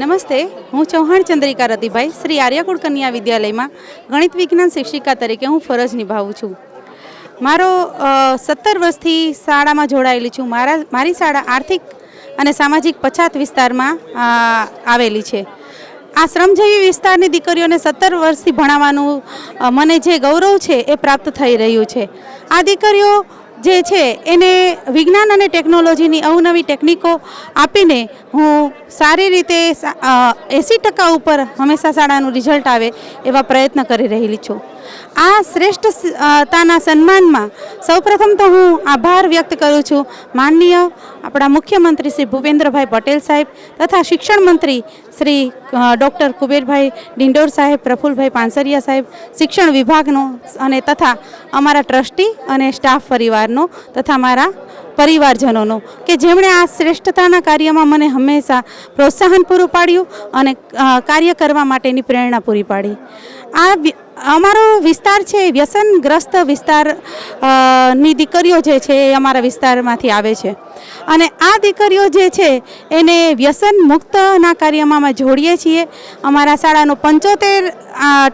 નમસ્તે, હું ચૌહાણ ચંદ્રિકા રતિભાઈ, શ્રી આર્યકુળ કન્યા વિદ્યાલયમાં ગણિત વિજ્ઞાન શિક્ષિકા તરીકે હું ફરજ નિભાવું છું. મારો સત્તર વર્ષથી શાળામાં જોડાયેલી છું. મારા, મારી શાળા આર્થિક અને સામાજિક પછાત વિસ્તારમાં આવેલી છે. આ શ્રમજીવી વિસ્તારની દીકરીઓને સત્તર વર્ષથી ભણાવવાનું મને જે ગૌરવ છે એ પ્રાપ્ત થઈ રહ્યું છે. આ દીકરીઓ જે છે એને વિજ્ઞાન અને ટેકનોલોજીની અવનવી ટેકનિકો આપીને હું સારી રીતે એંસી ટકા ઉપર હંમેશા શાળાનું રિઝલ્ટ આવે એવા પ્રયત્ન કરી રહેલી છું. આ શ્રેષ્ઠતાના સન્માનમાં સૌપ્રથમ તો હું આભાર વ્યક્ત કરું છું. માનનીય આપણા મુખ્યમંત્રી શ્રી ભૂપેન્દ્રભાઈ પટેલ સાહેબ તથા શિક્ષણ મંત્રી શ્રી ડૉક્ટર કુબેરભાઈ ડિંડોર સાહેબ, પ્રફુલભાઈ પાનસરિયા સાહેબ, શિક્ષણ વિભાગનો અને તથા અમારા ટ્રસ્ટી અને સ્ટાફ પરિવારનો તથા મારા પરિવારજનોનો, કે જેમણે આ શ્રેષ્ઠતાના કાર્યમાં મને હંમેશા પ્રોત્સાહન પૂરું પાડ્યું અને કાર્ય કરવા માટેની પ્રેરણા પૂરી પાડી. આ અમારો વિસ્તાર છે વ્યસનગ્રસ્ત વિસ્તારની દીકરીઓ જે છે એ અમારા વિસ્તારમાંથી આવે છે. અને આ દીકરીઓ જે છે એને વ્યસન મુક્તના કાર્યમાં અમે જોડીએ છીએ. અમારા શાળાનો પંચોતેર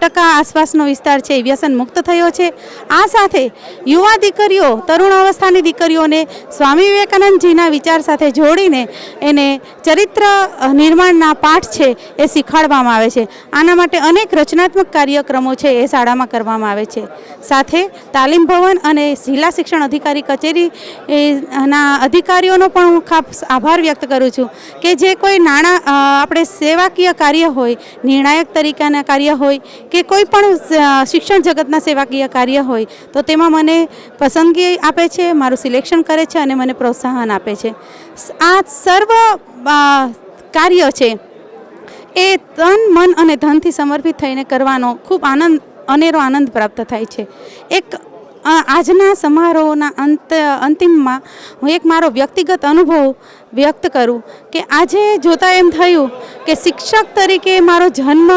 ટકા આસપાસનો વિસ્તાર છે એ વ્યસન મુક્ત થયો છે. આ સાથે યુવા દીકરીઓ, તરુણ અવસ્થાની દીકરીઓને સ્વામી વિવેકાનંદજીના વિચાર સાથે જોડીને એને ચરિત્ર નિર્માણના પાઠ છે એ શીખવાડવામાં આવે છે. આના માટે અનેક રચનાત્મક કાર્યક્રમો છે. એ શાળામાં કરવામાં આવે છે. સાથે તાલીમ ભવન અને જિલ્લા શિક્ષણ અધિકારી કચેરી ના અધિકારીઓનો પણ હું ખાસ આભાર વ્યક્ત કરું છું કે જે કોઈ નાણાં આપણે સેવાકીય કાર્ય હોય, નિર્ણાયક તરીકેના કાર્ય હોય કે કોઈ પણ શિક્ષણ જગતના સેવાકીય કાર્ય હોય તો તેમાં મને પસંદગી આપે છે, મારું સિલેક્શન કરે છે અને મને પ્રોત્સાહન આપે છે. આ સર્વ કાર્ય છે એ તન, મન અને ધનથી સમર્પિત થઈને કરવાનો ખૂબ આનંદ, અનેરો આનંદ પ્રાપ્ત થાય છે. એક આજના સમારોહના અંત, અંતિમમાં હું એક મારો વ્યક્તિગત અનુભવ વ્યક્ત કરું કે આજે જોતાં એમ થયું કે શિક્ષક તરીકે મારો જન્મ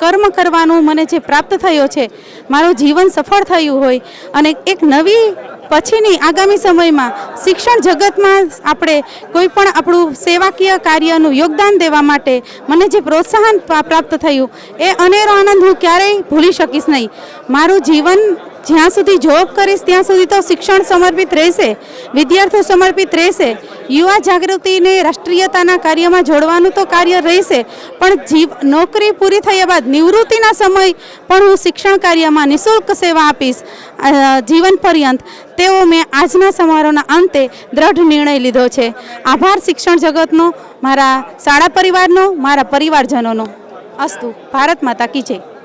કર્મ કરવાનું મને જે પ્રાપ્ત થયો છે, મારું જીવન સફળ થયું હોય અને એક નવી પછીની આગામી સમયમાં શિક્ષણ જગતમાં આપણે કોઈ પણ આપણું સેવાકીય કાર્યનું યોગદાન દેવા માટે મને જે પ્રોત્સાહન પ્રાપ્ત થયું, એ અનેરો આનંદ હું ક્યારેય ભૂલી શકીશ નહીં. મારું જીવન જ્યાં સુધી જોબ કરીશ, ત્યાં સુધી તો શિક્ષણ સમર્પિત રહેશે, વિદ્યાર્થીઓ સમર્પિત રહેશે, યુવા જાગૃતિને રાષ્ટ્રીયતાના કાર્યમાં જોડવાનું તો કાર્ય રહેશે, પણ જીવ, નોકરી પૂરી થયા બાદ નિવૃત્તિના સમય પણ હું શિક્ષણ કાર્યમાં નિઃશુલ્ક સેવા આપીશ જીવન પર્યંત. તેવો મેં આજના સમારોહના અંતે દ્રઢ નિર્ણય લીધો છે. આભાર શિક્ષણ જગતનો, મારા શાળા પરિવારનો, મારા પરિવારજનોનો. અસ્તુ, ભારત માતા કી જય.